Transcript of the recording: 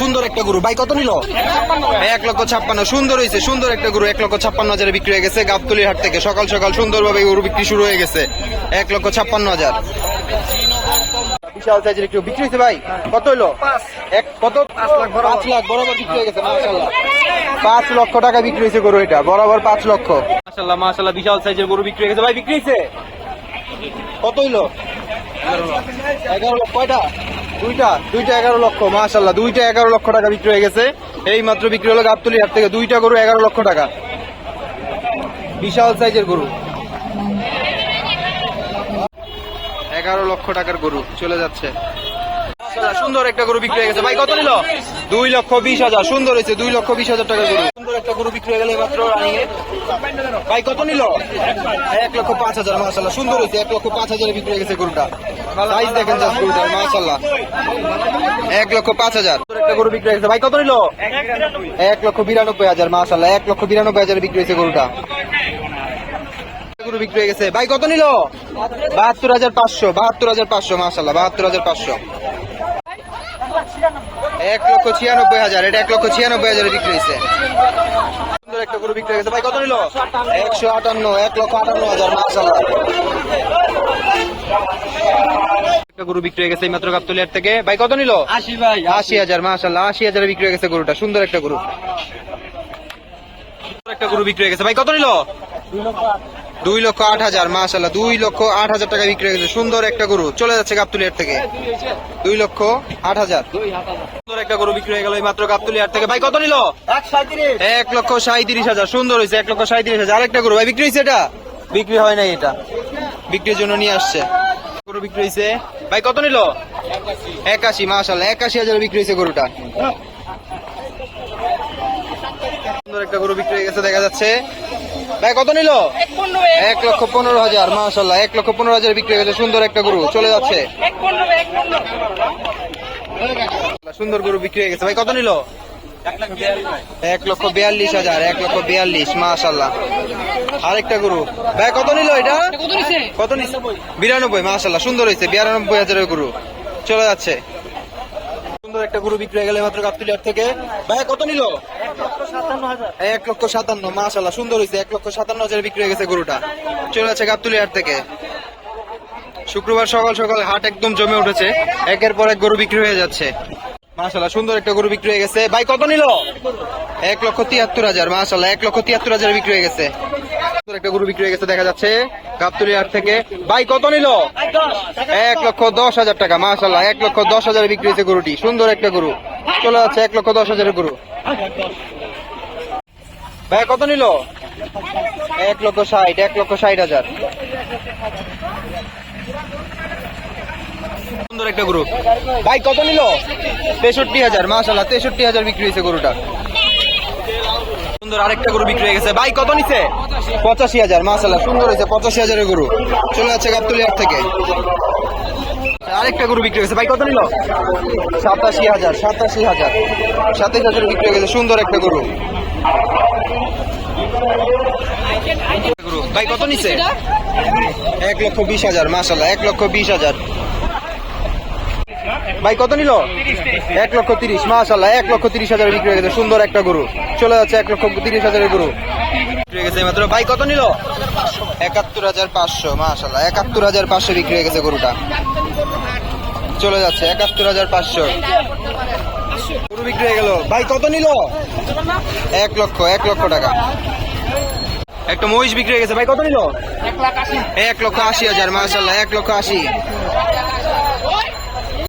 সুন্দর একটা গরু। ভাই, কত এক লক্ষ ছাপ্পান্ন, সুন্দর হয়েছে সুন্দর একটা গরু। এক লক্ষ ছাপ্পান্ন বিক্রি হয়ে গেছে হাট থেকে। সকাল সকাল গরু বিক্রি শুরু হয়ে গেছে। এক লক্ষ ছাপ্পান্ন হাজার। একটু বিক্রি হয়েছে ভাই। কত পাঁচ লাখ বরাবর। বিক্রি হয়ে গেছে পাঁচ লক্ষ টাকা বিক্রি হয়েছে গরু এটা, বরাবর পাঁচ লক্ষ। মাশাল্লাহ বিশাল সাইজের গরু বিক্রি হয়ে গেছে। ভাই, বিক্রি হয়েছে কত হইল? এগারো লক্ষ। কয়টা? দুইটা দুইটা এগারো লক্ষ মাশাল্লাহ দুইটা এগারো লক্ষ টাকা বিক্রি হয়ে গেছে। এই মাত্র বিক্রি হলো গাবতলির হাট থেকে দুইটা গরু এগারো লক্ষ টাকা। বিশাল সাইজের গরু। এগারো লক্ষ টাকার গরু চলে যাচ্ছে। সুন্দর একটা গরু বিক্রি হয়ে গেছে। ভাই, কত নিল? দুই লক্ষ বিশ হাজার, সুন্দর হয়েছে, দুই লক্ষ বিশ হাজার টাকার গরু। বিক্রি হয়ে গেলে মাত্র ভাই, কত নিল? এক লক্ষ পাঁচ হাজার মাসাল্লাহ সুন্দর হয়েছে, এক লক্ষ পাঁচ হাজারে বিক্রি হয়ে গেছে গরুটা। সাইজ এক লক্ষ পাঁচ হাজার। একটা গরু বিক্রি হয়ে গেছে। ভাই, কত নিল? এক লক্ষ বিরানব্বই হাজার মাসাল্লাহ এক লক্ষ বিরানব্বই হাজারে বিক্রি হয়েছে গরুটা। গরু বিক্রি হয়ে গেছে। ভাই, কত নিল? বাহাত্তর হাজার পাঁচশো, বাহাত্তর হাজার পাঁচশো মাসাল্লাহ বাহাত্তর হাজার পাঁচশো। এক লক্ষ ছিয়ানব্বই হাজার এটা এক লক্ষ ছিয়ানব্বই হাজারে বিক্রি হয়েছে। সুন্দর একটা গরু বিক্রি হয়ে গেছে। ভাই কত নিল? একশো আটান্ন এক লক্ষ আটান্ন হাজার মাসাল্লাহ একটা গরু বিক্রি হয়ে গেছে মাত্র গাবতলিয়ার থেকে। ভাই কত নিল? আশি ভাই আশি। হাজার মাসাল্লাহ আশি হাজারে বিক্রি হয়ে গেছে গরুটা। সুন্দর একটা গরু। সুন্দর একটা গরু বিক্রি হয়ে গেছে। ভাই কত নিল? দুই লক্ষ আট হাজার মাসাল্লাহ দুই লক্ষ আট হাজার টাকা বিক্রি হয়ে গেছে সুন্দর একটা গরু চলে যাচ্ছে গাবতুলিয়ার থেকে। দুই লক্ষ আট হাজার। সুন্দর একটা গরু বিক্রি হয়ে গেল মাত্র গাবতুলিয়ার থেকে। ভাই কত নিল? এক লক্ষ সাঁত্রিশ হাজার। সুন্দর হয়েছে এক লক্ষ সাঁত্রিশ হাজার। আরেকটা গরু ভাই বিক্রি হয়েছে এটা? বিক্রি হয় নাই এটা। বিক্রির জন্য নিয়ে আসছে। গরু বিক্রি হয়েছে। ভাই কত নিল? একাশি মাসাল্লাহ একাশি হাজার বিক্রি হয়েছে গরুটা। সুন্দর একটা গরু বিক্রি হয়ে গেছে দেখা যাচ্ছে। ভাই কত নিল? এক লক্ষ পনেরো হাজার মাসাল্লাহ এক লক্ষ পনেরো হাজার বিক্রি হয়ে গেছে সুন্দর একটা গরু চলে যাচ্ছে। সুন্দর গরু বিক্রি হয়ে গেছে। ভাই কত নিল? এক লক্ষ বিয়াল্লিশ হাজার এক লক্ষ বিয়াল্লিশ মাশাল্লাহ আরেকটা গরু। ভাই কত নিল এটা? কত নিল বিরানব্বই মাশাল্লাহ সুন্দর হয়েছে। বিরানব্বই হাজারের গরু চলে যাচ্ছে। সুন্দর একটা গরু বিক্রি মাত্র থেকে। ভাই কত নিল? এক লক্ষ সাতান্ন সুন্দর হয়েছে এক লক্ষ সাতান্ন হাজার বিক্রি হয়ে গেছে গরুটা। চলে গাবতুলিয়ার থেকে। শুক্রবার সকাল সকাল হাট একদম জমে উঠেছে। একের পর এক গরু বিক্রি হয়ে যাচ্ছে। মাশাল্লাহ সুন্দর একটা গরু বিক্রি হয়ে গেছে। ভাই, কত নিল? এক লক্ষ তিয়াত্তর হাজার মাশাল্লাহ এক লক্ষ তিয়াত্তর হাজার বিক্রি হয়ে গেছে। একটা গরু বিক্রি হয়ে গেছে, দেখা যাচ্ছে। গাবতুলি থেকে। ভাই, কত নিল? এক লক্ষ দশ হাজার টাকা মাশাল্লাহ এক লক্ষ দশ হাজারে বিক্রি হয়েছে গরুটি। সুন্দর একটা গরু। চলে যাচ্ছে এক লক্ষ দশ হাজারের গরু। ভাই, কত নিল? এক লক্ষ ষাট, এক লক্ষ ষাট হাজার। সুন্দর একটা গরু। ভাই, কত নিল? তেষট্টি হাজার মাসাল্লাহ তেষট্টি হাজার বিক্রি হয়েছে গরুটা। সুন্দর আরেকটা গরু বিক্রি হয়ে গেছে। ভাই, কত নিছে? পঁচাশি হাজার মাসাল্লাহ সুন্দর হয়েছে, পঁচাশি হাজারের গরু। চলে যাচ্ছে গাবতলিয়ার থেকে। আরেকটা গরু বিক্রি হয়েছে ভাই, কত নিল? সাতাশি হাজার সাতাশি হাজার। সাতাশ হাজার বিক্রি হয়ে গেছে, সুন্দর একটা গরু। ভাই, কত নিছে? এক লক্ষ বিশ হাজার মাসাল্লাহ এক লক্ষ বিশ হাজার। ভাই, কত নিল? এক লক্ষ তিরিশ মাশাল্লাহ এক লক্ষ তিরিশ হাজার বিক্রি হয়ে গেছে, সুন্দর একটা গরু। চলে যাচ্ছে এক লক্ষ তিরিশ হাজারের গরু। বিক্রি হয়ে গেছে মাত্র ভাই কত নিল? একাত্তর হাজার পাঁচশো মাশাল্লাহ একাত্তর হাজার পাঁচশো বিক্রি হয়ে গেছে গরুটা। চলে যাচ্ছে একাত্তর হাজার পাঁচশো। গরু বিক্রি হয়ে গেল। ভাই কত নিল? এক লক্ষ এক লক্ষ টাকা। একটা মহিষ বিক্রি হয়ে গেছে। ভাই কত নিল? এক আশি। লক্ষ আশি হাজার মাশাল্লাহ এক লক্ষ আশি।